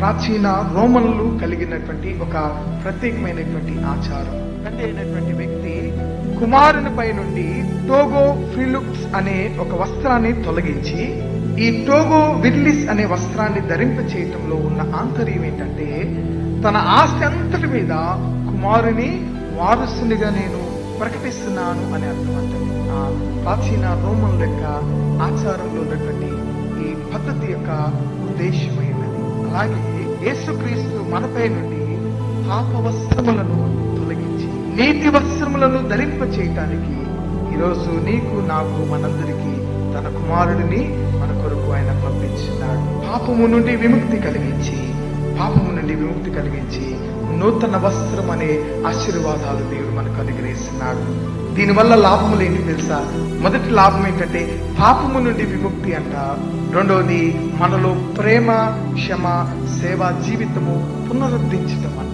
ప్రాచీన రోమన్లు కలిగినటువంటి ఒక ప్రత్యేకమైనటువంటి ఆచారం. తండ్రి అయినటువంటి వ్యక్తి కుమారునిపై నుండి టోగో ఫిలుక్స్ అనే ఒక వస్త్రాన్ని తొలగించి ఈ టోగో విర్లిస్ అనే వస్త్రాన్ని ధరింప చేయటంలో ఉన్న ఆంతర్యం ఏంటంటే తన ఆస్తి అంతటి మీద కుమారుని వారసునిగా నేను ప్రకటిస్తున్నాను అని అర్థం అంటే. ఆ ప్రాచీన రోమన్ యొక్క ఆచారంలో ఉన్నటువంటి ఈ పద్ధతి యొక్క ఉద్దేశమైనది అలాగే యేసుక్రీస్తు మనపై నుండి పాప వస్త్రములను తొలగించి నీతి వస్త్రములను ధరింప చేయటానికి ఈరోజు నీకు నాకు మనందరికీ తన కుమారుడిని మన కొరకు ఆయన పంపించినాడు. పాపము నుండి విముక్తి కలిగించి పాపము నుండి విముక్తి కలిగించి నూతన వస్త్రం అనే ఆశీర్వాదాలు దేవుడు మనకు అనుగ్రహిస్తున్నాడు. దీనివల్ల లాభములు ఏంటి తెలుసా? మొదటి లాభం ఏంటంటే పాపము నుండి విముక్తి అంట. రెండవది మనలో ప్రేమ క్షమ సేవా జీవితము పునరుద్ధరించటం అంట.